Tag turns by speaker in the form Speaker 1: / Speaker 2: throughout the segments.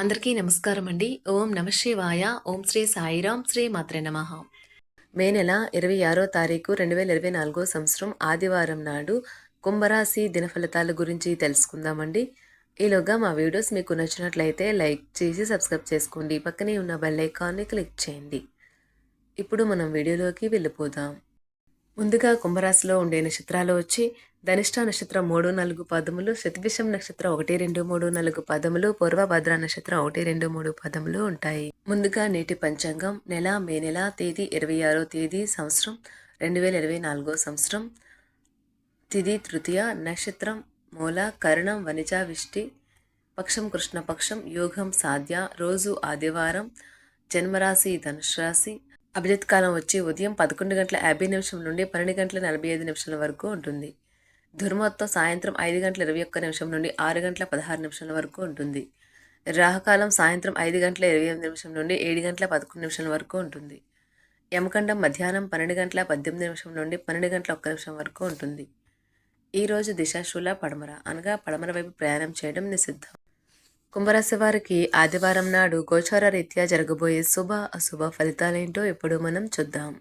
Speaker 1: అందరికీ నమస్కారం అండి. ఓం నమ శివాయ. ఓం శ్రీ సాయిరాం శ్రీ మాత్రే నమ. మే నెల ఇరవై ఆరో తారీఖు రెండు వేల ఇరవై నాలుగో సంవత్సరం ఆదివారం నాడు కుంభరాశి దినఫలితాల గురించి తెలుసుకుందామండి. ఈలోగా మా వీడియోస్ మీకు నచ్చినట్లయితే లైక్ చేసి సబ్స్క్రైబ్ చేసుకోండి. పక్కనే ఉన్న బెల్ ఐకాన్ని క్లిక్ చేయండి. ఇప్పుడు మనం వీడియోలోకి వెళ్ళిపోదాం. ముందుగా కుంభరాశిలో ఉండే నక్షత్రాలు వచ్చి ధనిష్ట నక్షత్రం మూడు నాలుగు పదములు శతభిషం నక్షత్రం ఒకటి రెండు మూడు నాలుగు పదములు పూర్వభద్ర నక్షత్రం ఒకటి రెండు మూడు పదములు ఉంటాయి. ముందుగా నేటి పంచాంగం నెల మే నెల తేదీ ఇరవై ఆరో తేదీ సంవత్సరం రెండు వేల ఇరవై నాలుగో సంవత్సరం. తిది తృతీయ నక్షత్రం మూల కరణం వనిజ విష్టి పక్షం కృష్ణపక్షం యోగం సాధ్య రోజు ఆదివారం జన్మరాశి ధనుసు రాశి. అభిజిత్ కాలం వచ్చి ఉదయం పదకొండు గంటల యాభై నిమిషం నుండి పన్నెండు గంటల నలభై ఐదు నిమిషాల వరకు ఉంటుంది. దుర్మొత్తం సాయంత్రం ఐదు గంటల ఇరవై ఒక్క నిమిషం నుండి ఆరు గంటల పదహారు నిమిషాల వరకు ఉంటుంది. రాహకాలం సాయంత్రం ఐదు గంటల ఇరవై ఎనిమిది నిమిషం నుండి ఏడు గంటల పదకొండు నిమిషాల వరకు ఉంటుంది. యమకండం మధ్యాహ్నం పన్నెండు గంటల పద్దెనిమిది నిమిషం నుండి పన్నెండు గంటల ఒక్క నిమిషం వరకు ఉంటుంది. ఈరోజు దిశాశూల పడమర అనగా పడమర వైపు ప్రయాణం చేయడం నిషిద్ధం. కుంభరాశి వారికి ఆదివారం నాడు గోచార రీత్యా జరగబోయే శుభ అశుభ ఫలితాలేంటో ఇప్పుడు మనం చూద్దాం.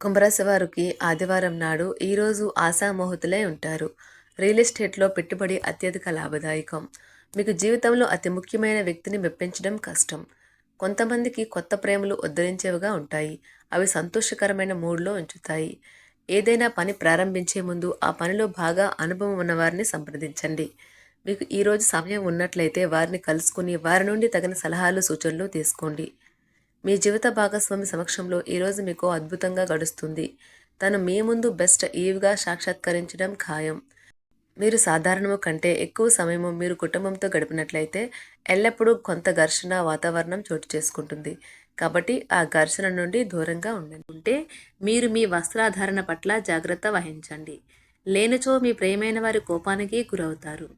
Speaker 1: కుంభరాశి వారికి ఆదివారం నాడు ఈరోజు ఆశామోహతులై ఉంటారు. రియల్ ఎస్టేట్లో పెట్టుబడి అత్యధిక లాభదాయకం. మీకు జీవితంలో అతి ముఖ్యమైన వ్యక్తిని మెప్పించడం కష్టం. కొంతమందికి కొత్త ప్రేమలు ఉద్ధరించేవిగా ఉంటాయి. అవి సంతోషకరమైన మూడ్లో ఉంచుతాయి. ఏదైనా పని ప్రారంభించే ముందు ఆ పనిలో బాగా అనుభవం ఉన్నవారిని సంప్రదించండి. మీకు ఈరోజు సమయం ఉన్నట్లయితే వారిని కలుసుకుని వారి నుండి తగిన సలహాలు సూచనలు తీసుకోండి. మీ జీవిత భాగస్వామి సమక్షంలో ఈరోజు మీకు అద్భుతంగా గడుస్తుంది. తను మీ ముందు బెస్ట్ ఈవ్గా సాక్షాత్కరించడం ఖాయం. మీరు సాధారణము కంటే ఎక్కువ సమయము మీరు కుటుంబంతో గడిపినట్లయితే ఎల్లప్పుడూ కొంత ఘర్షణ వాతావరణం చోటు చేసుకుంటుంది. కాబట్టి ఆ ఘర్షణ నుండి దూరంగా ఉండండి. ఉంటే మీరు మీ వస్త్రాధారణ పట్ల జాగ్రత్త వహించండి. లేనిచో మీ ప్రేమైన వారి కోపానికి గురవుతారు.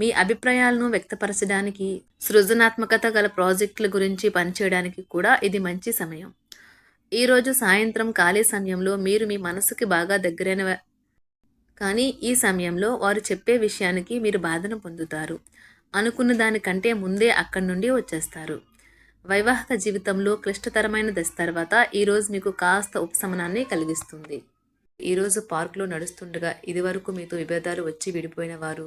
Speaker 1: మీ అభిప్రాయాలను వ్యక్తపరచడానికి సృజనాత్మకత గల ప్రాజెక్టుల గురించి పనిచేయడానికి కూడా ఇది మంచి సమయం. ఈరోజు సాయంత్రం ఖాళీ సమయంలో మీరు మీ మనసుకి బాగా దగ్గరైన కానీ ఈ సమయంలో వారు చెప్పే విషయానికి మీరు బాధను పొందుతారు. అనుకున్న దానికంటే ముందే అక్కడి నుండి వచ్చేస్తారు. వైవాహిక జీవితంలో క్లిష్టతరమైన దశ తర్వాత ఈరోజు మీకు కాస్త ఉపశమనాన్ని కలిగిస్తుంది. ఈరోజు పార్కులో నడుస్తుండగా ఇదివరకు మీతో విభేదాలు వచ్చి విడిపోయిన వారు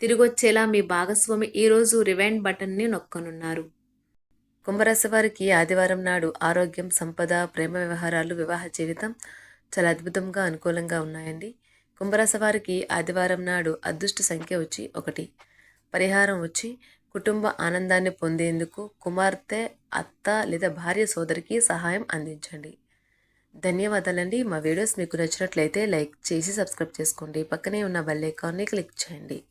Speaker 1: తిరిగొచ్చేలా మీ భాగస్వామి ఈరోజు రివైండ్ బటన్ని నొక్కనున్నారు. కుంభరాశి వారికి ఆదివారం నాడు ఆరోగ్యం సంపద ప్రేమ వ్యవహారాలు వివాహ జీవితం చాలా అద్భుతంగా అనుకూలంగా ఉన్నాయండి. కుంభరాశి వారికి ఆదివారం నాడు అదృష్ట సంఖ్య వచ్చి ఒకటి. పరిహారం వచ్చి కుటుంబ ఆనందాన్ని పొందేందుకు కుమార్తె అత్త లేదా భార్య సోదరికి సహాయం అందించండి. ధన్యవాదాలండి. మా వీడియోస్ మీకు నచ్చినట్లయితే లైక్ చేసి సబ్స్క్రైబ్ చేసుకోండి. పక్కనే ఉన్న బెల్ ఐకాన్ని క్లిక్ చేయండి.